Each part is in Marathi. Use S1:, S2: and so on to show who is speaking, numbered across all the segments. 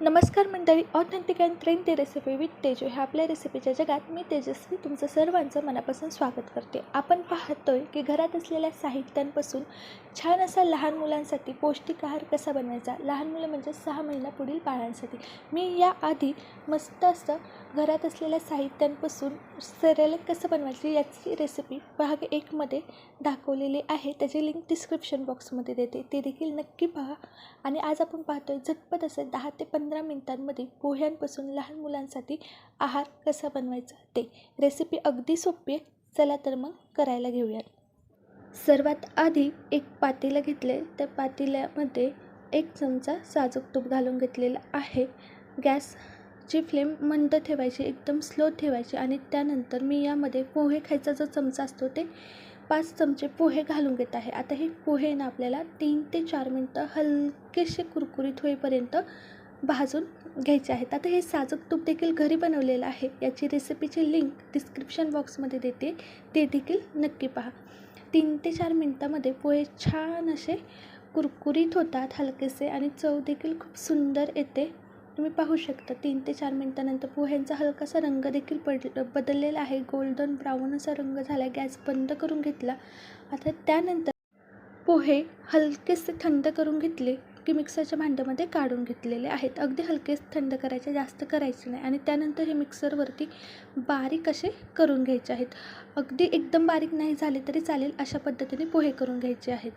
S1: नमस्कार मंडळी ऑथेंटिक अँड ते रेसिपी विथ तेजू ह्या आपल्या रेसिपीच्या जगात मी तेजस्वी तुमचं सर्वांचं मनापासून स्वागत करते. आपण पाहतोय की घरात असलेल्या साहित्यांपासून छान असा लहान मुलांसाठी पौष्टिक आहार कसा बनवायचा? लहान मुलं म्हणजे सहा महिना पुढील बाळांसाठी. मी या आधी मस्त असं घरात असलेल्या साहित्यांपासून सेरेलक कसं बनवायची याची रेसिपी भाग एकमध्ये दाखवलेली आहे. त्याची लिंक डिस्क्रिप्शन बॉक्समध्ये देते. ते देखील नक्की पहा. आणि आज आपण पाहतोय झटपट असेल दहा ते पंधरा मिनिटांमध्ये पोह्यांपासून लहान मुलांसाठी आहार कसा बनवायचा ते रेसिपी अगदी सोपी आहे. चला तर मग करायला घेऊयात. सर्वात आधी एक पातेलं घेतले त्या पातेल्यामध्ये एक चमचा साजूक तूप घालून घेतलेला आहे. गॅसची फ्लेम मंद ठेवायची एकदम स्लो ठेवायची आणि त्यानंतर मी यामध्ये पोहे खायचा जो चमचा असतो ते पाच चमचे पोहे घालून घेत आहे. आता हे पोहे ना आपल्याला तीन ते चार मिनटं हलकेसे कुरकुरीत होईपर्यंत भाजून घ्यायचे आहेत. आता हे साजूक तूप देखील घरी बनवलेलं आहे. याची रेसिपीची लिंक डिस्क्रिप्शन बॉक्समध्ये देते. ते देखील नक्की पहा. तीन ते चार मिनटामध्ये पोहे छान असे कुरकुरीत होतात हलकेसे आणि चव देखील खूप सुंदर येते. तुम्ही पाहू शकता तीन ते चार मिनटानंतर पोह्यांचा हलकासा रंग देखील पड बदललेला आहे. गोल्डन ब्राऊन असा रंग झाला गॅस बंद करून घेतला. आता त्यानंतर पोहे हलकेसे थंड करून घेतले. की मिक्सरच्या भांड्यामध्ये काढून घेतलेले आहेत. अगदी हलकेच थंड करायचे जास्त करायचे नाही. आणि त्यानंतर हे मिक्सरवरती बारीक असे करून घ्यायचे आहेत. अगदी एकदम बारीक नाही झाले तरी चालेल अशा पद्धतीने पोहे करून घ्यायचे आहेत.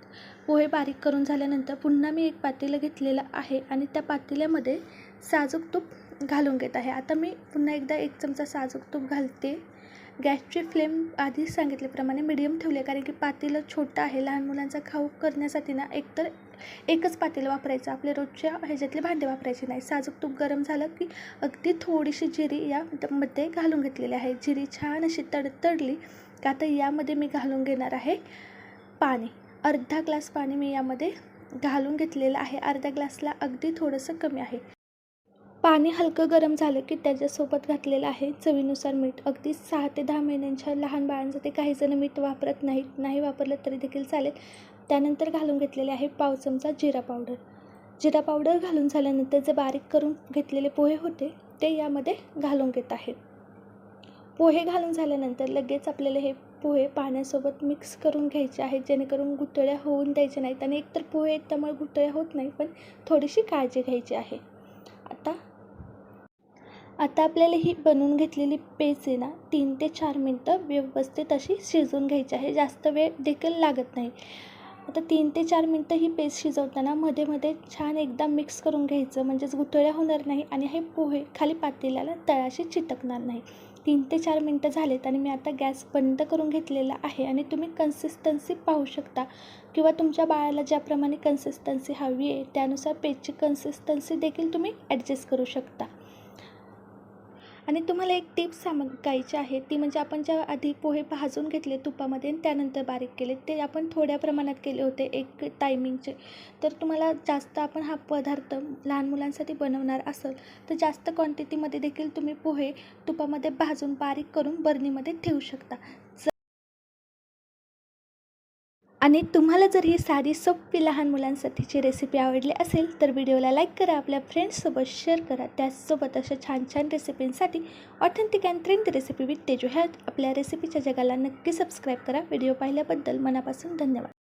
S1: पोहे बारीक करून झाल्यानंतर पुन्हा मी एक पातेलं घेतलेलं आहे आणि त्या पातेल्यामध्ये साजूक तूप घालून घेत आहे. आता मी पुन्हा एकदा एक चमचा साजूक तूप घालते. गॅसची फ्लेम आधीच सांगितल्याप्रमाणे मिडियम ठेवली आहे. कारण की पातेलं छोटं आहे. लहान मुलांचा खाऊ करण्यासाठी ना एकतर एकच पातेलं वापरायचं. आपले रोजच्या ह्याच्यातले भांडे वापरायचे नाही. साजूक तूप गरम झालं की अगदी थोडीशी जिरी यामध्ये घालून घेतलेली आहे. जिरी छान अशी तडतडली का आता यामध्ये मी घालून घेणार आहे पाणी. अर्धा ग्लास पाणी मी यामध्ये घालून घेतलेलं आहे. अर्ध्या ग्लासला अगदी थोडंसं कमी आहे. पाणी हलकं गरम झालं की त्याच्यासोबत घातलेलं आहे चवीनुसार मीठ. अगदी सहा ते दहा महिन्यांच्या लहान बाळांसाठी काही जण मीठ वापरत नाहीत. नाही वापरलं तरी देखील चालेल. त्यानंतर घालून घेतलेले आहे पाव चमचा जिरा पावडर. जिरा पावडर घालून झाल्यानंतर जे बारीक करून घेतलेले पोहे होते ते यामध्ये घालून घेत आहे. पोहे घालून झाल्यानंतर लगेच आपल्याला हे पोहे पाण्यासोबत मिक्स करून घ्यायचे आहेत जेणेकरून गुठळ्या होऊन द्यायच्या नाहीत. आणि एकतर पोहे आहेत त्यामुळे गुठळ्या होत नाही पण थोडीशी काळजी घ्यायची आहे. आता आता आपल्याला ही बनवून घेतलेली पेज आहे ना तीन ते चार मिनटं व्यवस्थित अशी शिजवून घ्यायची आहे. जास्त वेळ देखील लागत नाही. आता तीन ते चार मिनटं ही पेस्ट शिजवताना मध्ये मध्ये छान एकदा मिक्स करून घ्यायचं. म्हणजेच गुठळ्या होणार नाही आणि हे पोहे खाली पातेल्याला तळाशी चिटकणार नाही. तीन ते चार मिनटं झालेत आणि मी आता गॅस बंद करून घेतलेला आहे आणि तुम्ही कन्सिस्टन्सी पाहू शकता. किंवा तुमच्या बाळाला ज्याप्रमाणे कन्सिस्टन्सी हवी आहे त्यानुसार पेजची कन्सिस्टन्सी देखील तुम्ही ॲडजस्ट करू शकता. आणि तुम्हाला एक टिप्स सांगायची आहे ती म्हणजे आपण ज्या आधी पोहे भाजून घेतले तुपामध्ये आणि त्यानंतर बारीक केले ते आपण थोड्या प्रमाणात केले होते एक टायमिंगचे तर तुम्हाला जास्त आपण हा पदार्थ लहान मुलांसाठी बनवणार असेल तर जास्त क्वांटिटीमध्ये देखील तुम्ही पोहे तुपामध्ये भाजून बारीक करून बर्नीमध्ये ठेवू शकता. आणि तुम्हाला जर ही साधी सोपी लहान मुलांसाठीची रेसिपी आवडली असेल तर व्हिडिओला लाईक करा आपल्या फ्रेंड्ससोबत शेअर करा. त्याचसोबत अशा छान छान रेसिपींसाठी authentic and trend recipe with Teju ह्या आपल्या रेसिपीच्या जगाला नक्की सबस्क्राईब करा. व्हिडिओ पाहिल्याबद्दल मनापासून धन्यवाद.